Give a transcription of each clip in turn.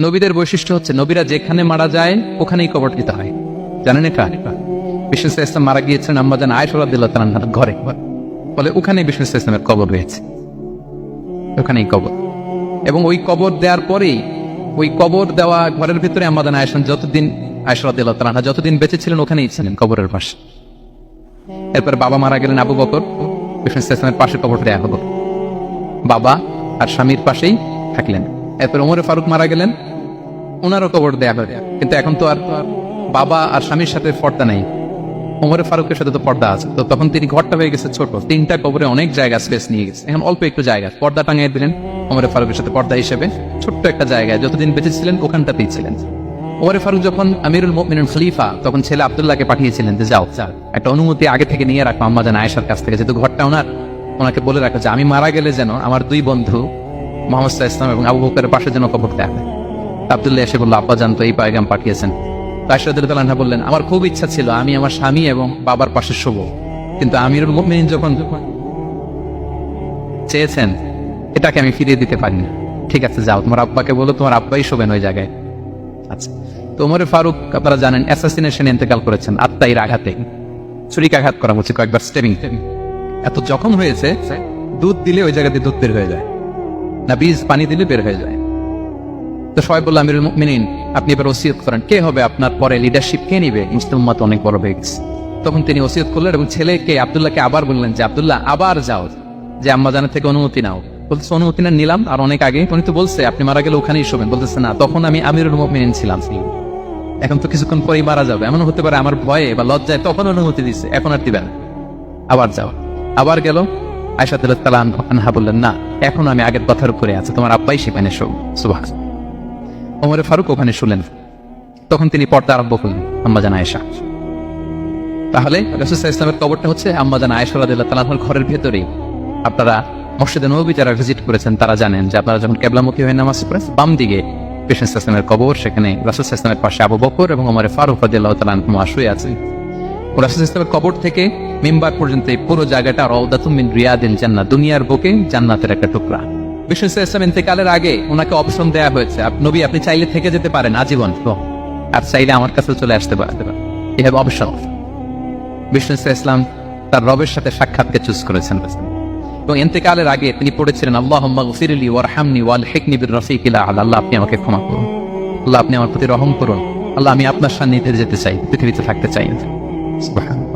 নবীদের বৈশিষ্ট্য হচ্ছে, নবীরা যেখানে মারা যায়, ওখানেই কবর দিতে হয়। জানেন এটা? বিষ্ণু ইসলাম মারা গিয়েছিলেন আম্মাজান আয়সরাদ ঘরে। ফলে ওখানে বিষ্ণু ইসলামের কবর রয়েছে। ওখানেই কবর। এবং ওই কবর দেওয়ার পরেই, ওই কবর দেওয়া ঘরের ভিতরে আম্মাদান আয়সান যতদিন আয়সরাদ যতদিন বেঁচে ছিলেন, ওখানেই ছিলেন কবরের পাশে। এরপর বাবা মারা গেলেন আবু বকর। বিষ্ণু ইসলামের পাশে কবর দেয়া হলো। বাবা আর স্বামীর পাশেই থাকলেন। এরপর ওমরে ফারুক মারা গেলেন। ওনারও কবর দেয়া হবে। কিন্তু এখন তো আর বাবা আর স্বামীর সাথে পর্দা নেই। ওমরে ফারুকের সাথে তো পর্দা আছে। তো তখন তিনি ঘরটা হয়ে গেছে ছোট। তিনটা কবরে অনেক জায়গা স্পেস নিয়ে গেছে। এখন অল্প একটু জায়গা। পর্দা টাঙিয়ে দিলেন ওমরে ফারুকের সাথে পর্দা হিসেবে। ছোট্ট একটা জায়গায় যতদিন বেঁচে ছিলেন ওখানটাতেই ছিলেন। ওমরে ফারুক যখন আমিরুল মুমিনুল খলিফা, তখন ছেলে আবদুল্লাহকে পাঠিয়েছিলেন যে, যাও একটা অনুমতি আগে থেকে নিয়ে রাখো আম্মা জান আয়েশার কাছ থেকে। যেহেতু ঘরটা ওনার, ওনাকে বলে রাখো যে, আমি মারা গেলে যেন আমার দুই বন্ধু মোহাম্মদ ইসলাম এবং আবু বকরের পাশে যেন কবর দেয়া। হয় আব্দুল্লাহ এসে বলল আব্বা জান তো এই পায়গাম পাঠিয়েছেন। তাইসাদুল্লাহ বললেন, আমার খুব ইচ্ছা ছিল, আমি আমার স্বামী এবং বাবার পাশে শোবো। কিন্তু আমিরুল মুমিনিন যখন চেয়েছেন, এটাকে আমি ফিরিয়ে দিতে পারি না ঠিক আছে, যাও, তোমার আব্বাকে বলো, তোমার আব্বাই শোবেন ওই জায়গায়। আচ্ছা তো ওমরে ফারুক, আপনারা জানেন অ্যাসাসিনেশন ইন্তেকাল করেছেন আত্মাইর আঘাতে। ছুরিকাঘাত করা হচ্ছে কয়েকবার স্টেবিং এত জখম হয়েছে, দুধ দিলে ওই জায়গাতে দুধ বের হয়ে যায়। না বীজ পানি দিলে বের হয়ে যায়। তো সবাই বলল আমিরুল মুমিনিন, আপনি এবার ওসিয়ত করেন। কে হবে আপনার পরে লিডারশিপ কে নিবে? মুসলিম অনেক বড় হয়ে গেছে। তখন তিনি ওসিয়ত করলেন এবং ছেলেকে আব্দুল্লাহকে আবার বললেন যে, আব্দুল্লাহ, আবার যাও। যে আম্মাজানের থেকে অনুমতি নাও। বলতেছে, অনুমতি না, নিলাম। আর অনেক আগে উনি তো বলছে, আপনি মারা গেলে ওখানেই শোবেন। বলতেছে, না, তখন আমি আমিরুল মুমিনিন ছিলাম। এখন তো কিছুক্ষণ পরেই মারা যাবে। এমন হতে পারে আমার ভয়ে বা লজ্জায় তখন অনুমতি দিচ্ছে এখন আর দিবেন। আবার যাও। আবার গেল। আয়সা তালা আনহা বললেন, না, এখন আমি আগের কথার উপরে আছে। তোমার আব্বাই সেখানে শো সুবাহ ওমরে ফারুক ওখানে শুলেন তখন তিনি পর্দা আরম্ভ করলেন, আম্মাজান আয়েশা। তাহলে রসুল্লাহ ইসলামের কবরটা হচ্ছে আম্মাজান আয়েশা রাদিল্লাহ তালাহর ঘরের ভেতরেই। আপনারা মসজিদে নবী যারা ভিজিট করেছেন, তারা জানেন যে আপনারা যখন কেবলামুখী হয়ে নামাজ পড়েন, বাম দিকে কৃষ্ণ ইসলামের কবর, সেখানে রাসুল ইসলামের পাশে আবু বকর এবং ওমরে ফারুক রাদিল্লাহ তালাহ শুয়ে আছেন। ও রাসুল ইসলামের কবর থেকে মেম্বার পর্যন্ত এই পুরো জায়গাটা রওদাতুমিন রিয়াদিল জান্নাত দুনিয়ার বুকে জান্নাতের একটা টুকরা। ইন্তেকালের আগে ওনাকে অপশন দেয়া হয়েছে। নবী, আপনি চাইলে থেকে যেতে পারেন, আজীবন। আর চাইলে আমার কাছে চলে আসতে পারতে পারেন হ্যাভ অপশন ইসলাম তার রবের সাথে সাক্ষাৎকে চুজ করেছেন। এবং ইন্তেকালের আগে তিনি পড়েছিলেন আল্লাহ ওয়ারহামনি ওয়াল হেকনি বির রফিকিলা আল্লাহ, আপনি আমাকে ক্ষমা করুন। আল্লাহ, আপনি আমার প্রতি রহম করুন। আল্লাহ, আমি আপনার সান্নিধ্যে যেতে চাই, পৃথিবীতে থাকতে চাই।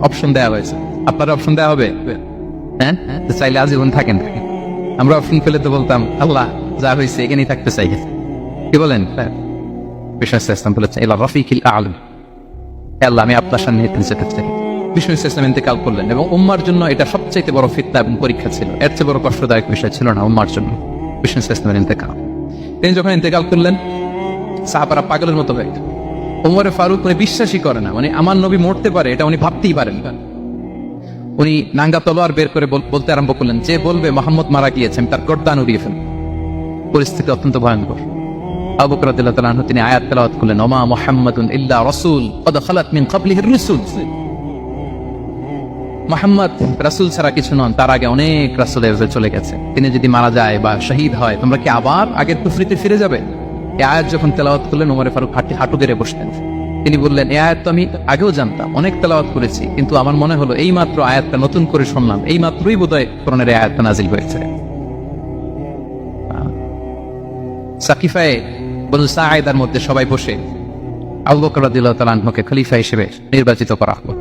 অপশন দেওয়া হয়েছে। আপনার অপশন দেওয়া হবে? হ্যাঁ? তো চাইলে আজীবন থাকেন। আমরা অপশন পেলে তো বলতাম, আল্লাহ, যা হয়েছে এখানেই থাকতে চাই। কি বলেন? আল্লাহ, আমি ইন্তেকাল করলেন এবং জন্য এটা বড় এবং পরীক্ষা ছিল। এর চেয়ে বড় কষ্টদায়ক বিষয় ছিল না জন্য। তিনি যখন ইন্তেকাল করলেন পাগলের মতো হয়ে। ওমরে ফারুক উনি বিশ্বাসই করে না মানে আমার নবী মরতে পারে, এটা উনি ভাবতেই পারেন। উনি নাঙ্গা তলোয়ার বের করে বলতে আরম্ভ করলেন, যে বলবে মোহাম্মদ মারা গিয়েছে আমি তার গর্দান উড়িয়ে ফেলব পরিস্থিতি অত্যন্ত ভয়ঙ্কর। তিনি আয়াত তেলাওয়াত করলেন, ওমা ইল্লা রাসূল খালাত মিন ক্বাবলিহির রুসুল। মোহাম্মদ রাসূল ছাড়া কিছু নন, তার আগে অনেক রাসূল চলে গেছে। তিনি যদি মারা যায় বা শহীদ হয়, তোমরা কি আবার আগের কুফরিতে ফিরে যাবে? আয়াত যখন তেলাওয়াত করলেন ওমরে ফারুক হাঁটি হাঁটু গেড়ে বসলেন তিনি বললেন, এই আয়াত আমি আগেও জানতাম, অনেক তেলাওয়াত করেছি, কিন্তু আমার মনে হলো এই মাত্র আয়াতটা নতুন করে শুনলাম, এই মাত্রই বোধহয় কোরআনের আয়াতটা নাজিল হয়েছে। সাকিফায় বনু মধ্যে সবাই বসে খলিফা হিসেবে নির্বাচিত করা হলো।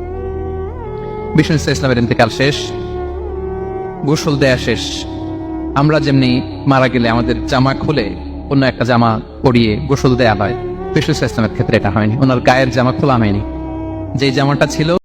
বিষ্ণু ইসলামের ইন্তেকাল শেষ, গোসল দেয়া শেষ। আমরা যেমনি মারা গেলে আমাদের জামা খুলে অন্য একটা জামা পরিয়ে গোসল দেয়া হয়। ইসা ইসলামের ক্ষেত্রে এটা হয়নি। ওনার গায়ের জামা খোলা হয়নি। যে জামাটা ছিল